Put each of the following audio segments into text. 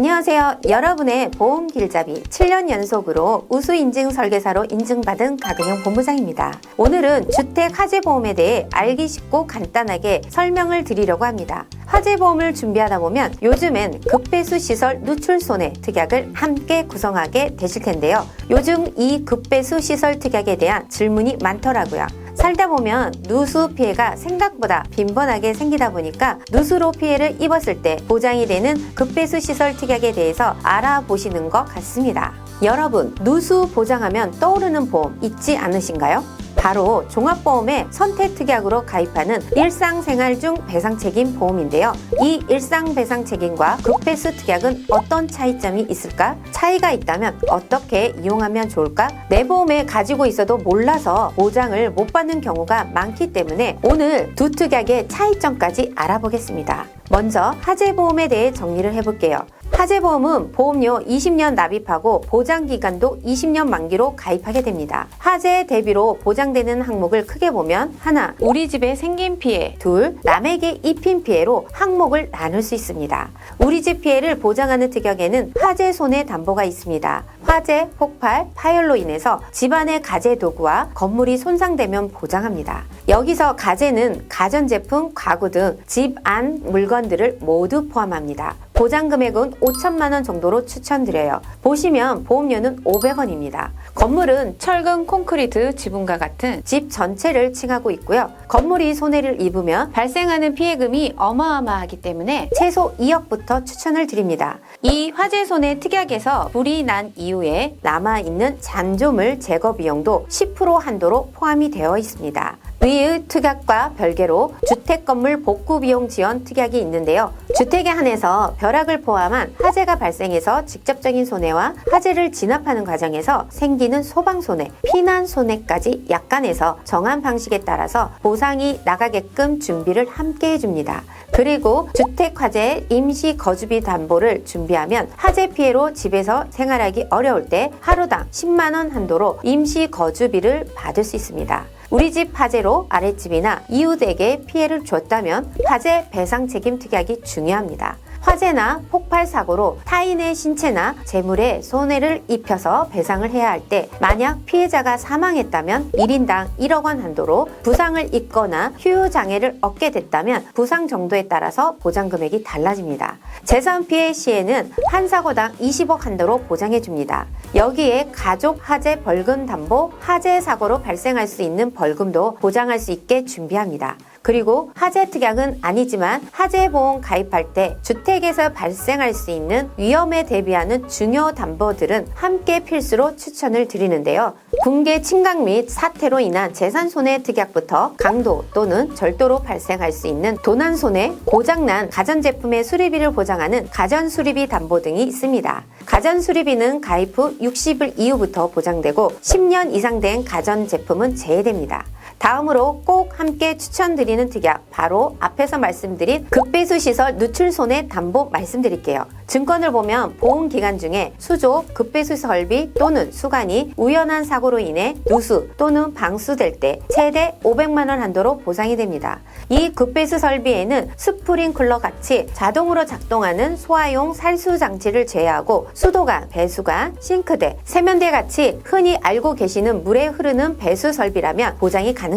안녕하세요. 여러분의 보험 길잡이 7년 연속으로 우수 인증 설계사로 인증받은 가근영 본부장입니다. 오늘은 주택 화재 보험에 대해 알기 쉽고 간단하게 설명을 드리려고 합니다. 화재 보험을 준비하다 보면 요즘엔 급배수 시설 누출 손해 특약을 함께 구성하게 되실 텐데요. 요즘 이 급배수 시설 특약에 대한 질문이 많더라고요. 살다 보면 누수 피해가 생각보다 빈번하게 생기다 보니까 누수로 피해를 입었을 때 보장이 되는 급배수 시설 특약에 대해서 알아보시는 것 같습니다. 여러분, 누수 보장하면 떠오르는 보험 있지 않으신가요? 바로 종합보험의 선택특약으로 가입하는 일상생활 중 배상책임 보험인데요. 이 일상배상책임과 급배수 특약은 어떤 차이점이 있을까? 차이가 있다면 어떻게 이용하면 좋을까? 내 보험에 가지고 있어도 몰라서 보장을 못 받는 경우가 많기 때문에 오늘 두 특약의 차이점까지 알아보겠습니다. 먼저 화재보험에 대해 정리를 해볼게요. 화재보험은 보험료 20년 납입하고 보장기간도 20년 만기로 가입하게 됩니다. 화재 대비로 보장되는 항목을 크게 보면 하나, 우리 집에 생긴 피해 둘, 남에게 입힌 피해로 항목을 나눌 수 있습니다. 우리 집 피해를 보장하는 특약에는 화재 손해 담보가 있습니다. 화재, 폭발, 파열로 인해서 집안의 가재 도구와 건물이 손상되면 보장합니다. 여기서 가재는 가전제품, 가구 등 집 안 물건들을 모두 포함합니다. 보장 금액은 5천만 원 정도로 추천드려요. 보시면 보험료는 500원입니다. 건물은 철근 콘크리트 지붕과 같은 집 전체를 칭하고 있고요. 건물이 손해를 입으면 발생하는 피해금이 어마어마하기 때문에 최소 2억부터 추천을 드립니다. 이 화재 손해 특약에서 불이 난 이후에 남아있는 잔조물 제거 비용도 10% 한도로 포함이 되어 있습니다. 위의 특약과 별개로 주택 건물 복구 비용 지원 특약이 있는데요. 주택에 한해서 벼락을 포함한 화재가 발생해서 직접적인 손해와 화재를 진압하는 과정에서 생기는 소방 손해, 피난 손해까지 약관에서 정한 방식에 따라서 보상이 나가게끔 준비를 함께 해줍니다. 그리고 주택 화재 임시 거주비 담보를 준비하면 화재 피해로 집에서 생활하기 어려울 때 하루당 10만 원 한도로 임시 거주비를 받을 수 있습니다. 우리 집 화재로 아랫집이나 이웃에게 피해를 줬다면 화재 배상 책임 특약이 중요합니다. 화재나 폭발 사고로 타인의 신체나 재물에 손해를 입혀서 배상을 해야 할 때 만약 피해자가 사망했다면 1인당 1억 원 한도로 부상을 입거나 휴유 장애를 얻게 됐다면 부상 정도에 따라서 보장 금액이 달라집니다. 재산 피해 시에는 한 사고당 20억 한도로 보장해 줍니다. 여기에 가족 화재 벌금 담보, 화재 사고로 발생할 수 있는 벌금도 보장할 수 있게 준비합니다. 그리고 화재 특약은 아니지만 화재 보험 가입할 때 주택에서 발생할 수 있는 위험에 대비하는 중요 담보들은 함께 필수로 추천을 드리는데요. 붕괴 침강 및 사태로 인한 재산 손해 특약부터 강도 또는 절도로 발생할 수 있는 도난 손해, 고장난 가전제품의 수리비를 보장하는 가전 수리비 담보 등이 있습니다. 가전 수리비는 가입 후 60일 이후부터 보장되고 10년 이상 된 가전제품은 제외됩니다. 다음으로 꼭 함께 추천드리는 특약 바로 앞에서 말씀드린 급배수 시설 누출 손해 담보 말씀드릴게요. 증권을 보면 보험 기간 중에 수조, 급배수 설비 또는 수간이 우연한 사고로 인해 누수 또는 방수될 때 최대 500만 원 한도로 보상이 됩니다. 이 급배수 설비에는 스프링클러 같이 자동으로 작동하는 소화용 살수 장치를 제외하고 수도관, 배수관, 싱크대, 세면대 같이 흔히 알고 계시는 물에 흐르는 배수 설비라면 보장이 가능합니다.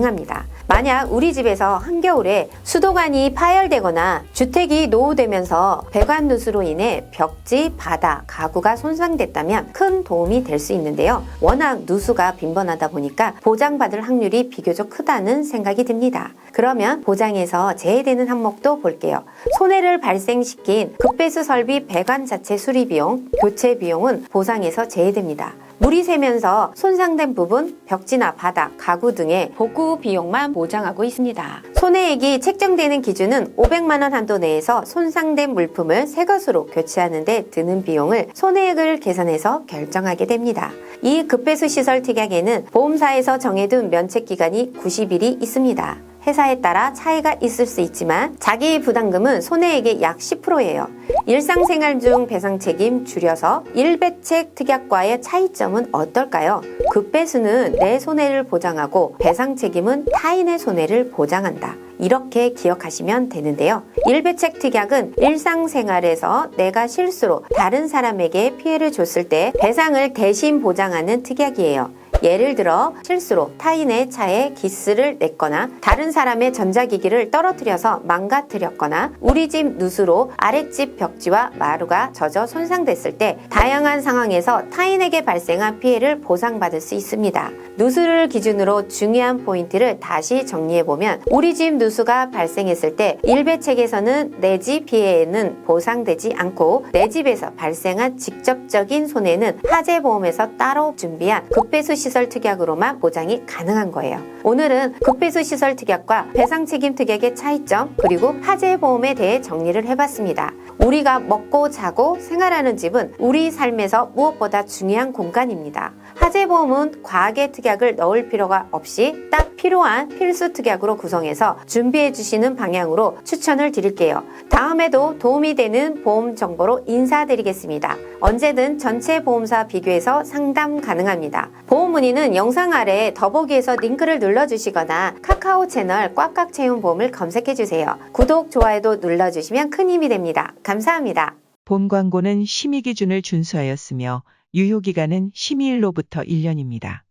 만약 우리 집에서 한겨울에 수도관이 파열되거나 주택이 노후되면서 배관 누수로 인해 벽지, 바닥, 가구가 손상됐다면 큰 도움이 될 수 있는데요. 워낙 누수가 빈번하다 보니까 보장받을 확률이 비교적 크다는 생각이 듭니다. 그러면 보장에서 제외되는 항목도 볼게요. 손해를 발생시킨 급배수 설비 배관 자체 수리 비용, 교체 비용은 보상에서 제외됩니다. 물이 새면서 손상된 부분, 벽지나 바닥, 가구 등의 복구 비용만 보장하고 있습니다. 손해액이 책정되는 기준은 500만 원 한도 내에서 손상된 물품을 새 것으로 교체하는 데 드는 비용을 손해액을 계산해서 결정하게 됩니다. 이 급배수 시설 특약에는 보험사에서 정해둔 면책 기간이 90일이 있습니다. 회사에 따라 차이가 있을 수 있지만 자기 부담금은 손해액의 약 10%예요. 일상생활 중 배상 책임 줄여서 일배책 특약과의 차이점은 어떨까요? 급배수는 내 손해를 보장하고 배상 책임은 타인의 손해를 보장한다. 이렇게 기억하시면 되는데요. 일배책 특약은 일상생활에서 내가 실수로 다른 사람에게 피해를 줬을 때 배상을 대신 보장하는 특약이에요. 예를 들어 실수로 타인의 차에 기스를 냈거나 다른 사람의 전자기기를 떨어뜨려서 망가뜨렸거나 우리 집 누수로 아랫집 벽지와 마루가 젖어 손상됐을 때 다양한 상황에서 타인에게 발생한 피해를 보상받을 수 있습니다. 누수를 기준으로 중요한 포인트를 다시 정리해보면 우리 집 누수가 발생했을 때 일배책에서는 내 집 피해에는 보상되지 않고 내 집에서 발생한 직접적인 손해는 화재보험에서 따로 준비한 급배수 시설 특약으로만 보장이 가능한 거예요. 오늘은 급배수 시설 특약과 배상 책임 특약의 차이점 그리고 화재 보험에 대해 정리를 해봤습니다. 우리가 먹고 자고 생활하는 집은 우리 삶에서 무엇보다 중요한 공간입니다. 화재보험은 과하게 특약을 넣을 필요가 없이 딱 필요한 필수 특약으로 구성해서 준비해 주시는 방향으로 추천을 드릴게요. 다음에도 도움이 되는 보험 정보로 인사드리겠습니다. 언제든 전체 보험사 비교해서 상담 가능합니다. 보험 문의는 영상 아래 더보기에서 링크를 눌러주시거나 카카오 채널 꽉꽉 채운 보험을 검색해 주세요. 구독, 좋아요도 눌러주시면 큰 힘이 됩니다. 감사합니다. 본 광고는 심의 기준을 준수하였으며 유효 기간은 심의일로부터 1년입니다.